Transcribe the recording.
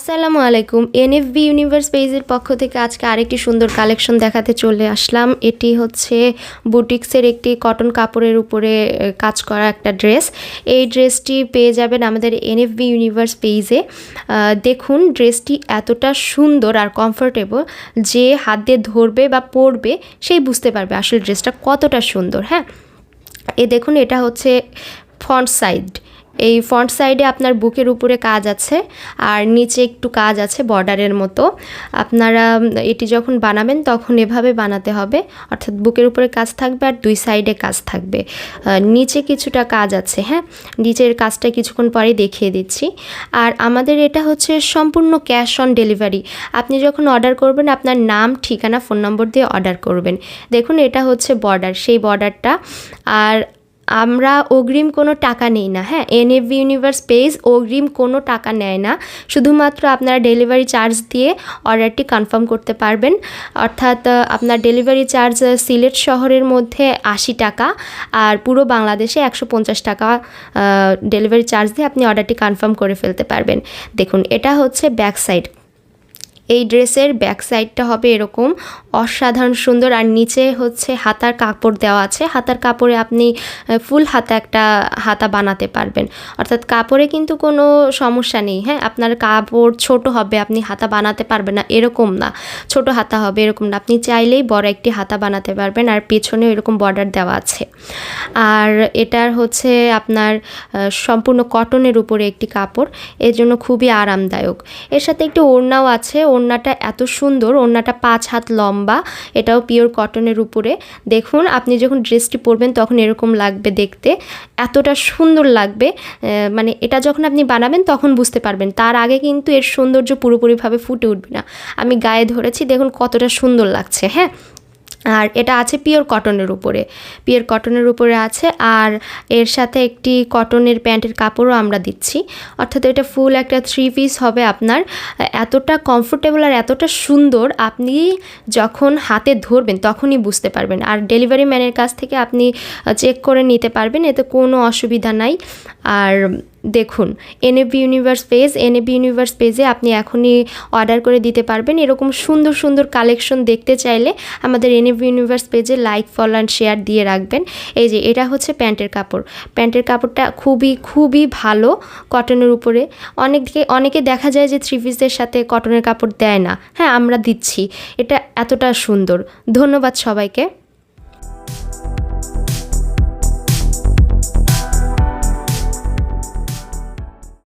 আসসালামু আলাইকুম। এনএফবি ইউনিভার্স পেজের পক্ষ থেকে আজকে আরেকটি সুন্দর কালেকশন দেখাতে চলে আসলাম। এটি হচ্ছে বুটিক্সের একটি কটন কাপড়ের উপরে কাজ করা একটা ড্রেস। এই ড্রেসটি পেয়ে যাবেন আমাদের এনএফবি ইউনিভার্স পেজে দেখুন, ড্রেসটি এতটা সুন্দর আর কমফোর্টেবল যে হাত দিয়ে ধরবে বা পরবে, সেই বুঝতে পারবে আসলে ড্রেসটা কতটা সুন্দর হ্যাঁ? এ দেখুন, এটা হচ্ছে ফ্রন্ট সাইড এই ফ্রন্ট সাইডে আপনার বুকের উপরে কাজ আছে, আর নিচে একটু কাজ আছে বর্ডারের মতো। আপনারা এটি যখন বানাবেন তখন এভাবে বানাতে হবে। অর্থাৎ বুকের উপরে কাজ থাকবে আর দুই সাইডে কাজ থাকবে। নিচে কিছুটা কাজ আছে হ্যাঁ? নিচের কাজটা কিছুক্ষণ পরে দেখিয়ে দিচ্ছি। আর আমাদের এটা হচ্ছে সম্পূর্ণ ক্যাশ অন ডেলিভারি আপনি যখন অর্ডার করবেন, আপনার নাম, ঠিকানা ফোন নম্বর দিয়ে অর্ডার করবেন। দেখুন, এটা হচ্ছে বর্ডার সেই বর্ডারটা আর আমরা অগ্রিম কোনো টাকা নেই না হ্যাঁ? এনএফবি ইউনিভার্স পেজ অগ্রিম কোনো টাকা নেয় না। শুধুমাত্র আপনারা ডেলিভারি চার্জ দিয়ে অর্ডারটি কনফার্ম করতে পারবেন। অর্থাৎ আপনার ডেলিভারি চার্জ সিলেট শহরের মধ্যে আশি টাকা আর পুরো বাংলাদেশে একশো পঞ্চাশ টাকা ডেলিভারি চার্জ দিয়ে আপনি অর্ডারটি কনফার্ম করে ফেলতে পারবেন। দেখুন, এটা হচ্ছে ব্যাক সাইড এই ড্রেসের ব্যাক সাইডটা হবে এরকম অসাধারণ সুন্দর। আর নিচে হচ্ছে হাতার কাপড় দেওয়া আছে। হাতার কাপড়ে আপনি ফুল হাতা একটা হাতা বানাতে পারবেন। অর্থাৎ কাপড়ে কিন্তু কোনো সমস্যা নেই। হ্যাঁ আপনার কাপড় ছোট হবে, আপনি হাতা বানাতে পারবেন না। এরকম না। ছোট হাতা হবে, এরকম না। আপনি চাইলেই বড় একটি হাতা বানাতে পারবেন। আর পেছনে এরকম বর্ডার দেওয়া আছে। আর এটার হচ্ছে আপনার সম্পূর্ণ কটনের উপরে একটি কাপড়। এর জন্য খুবই আরামদায়ক। এর সাথে একটি ওড়নাও আছে। ওড়নাটা এত সুন্দর, ওড়নাটা পাঁচ হাত লম্বা, এটাও পিওর কটনের উপরে। দেখুন, আপনি যখন ড্রেসটি পরবেন তখন এরকম লাগবে দেখতে। এতটা সুন্দর লাগবে মানে এটা যখন আপনি বানাবেন তখন বুঝতে পারবেন। তার আগে কিন্তু এর সৌন্দর্য পুরোপুরিভাবে ফুটে উঠবে না। আমি গায়ে ধরেছি, দেখুন কতটা সুন্দর লাগছে হ্যাঁ? আর এটা আছে পিওর কটনের উপরে। পিওর কটনের উপরে আছে আর এর সাথে একটি কটনের প্যান্টের কাপড়ও আমরা দিচ্ছি। অর্থাৎ এটা ফুল একটা থ্রি পিস হবে আপনার। এতটা কমফোর্টেবল আর এতটা সুন্দর আপনি যখন হাতে ধরবেন তখনই বুঝতে পারবেন। আর ডেলিভারি ম্যানের কাছ থেকে আপনি চেক করে নিতে পারবেন, এতে কোনো অসুবিধা নাই। আর দেখুন NAB universe page NAB universe পেজে আপনি এখনই অর্ডার করে দিতে পারবেন। এরকম সুন্দর সুন্দর কালেকশন দেখতে চাইলে আমাদের এনএবি ইউনিভার্স পেজে লাইক ফলো অ্যান্ড শেয়ার দিয়ে রাখবেন। এই যে, এটা হচ্ছে প্যান্টের কাপড়। প্যান্টের কাপড়টা খুবই খুবই ভালো কটনের উপরে। অনেকে অনেকে দেখা যায় যে থ্রি পিসের সাথে কটনের কাপড় দেয় না। হ্যাঁ আমরা দিচ্ছি। এটা এতটা সুন্দর। ধন্যবাদ সবাইকে।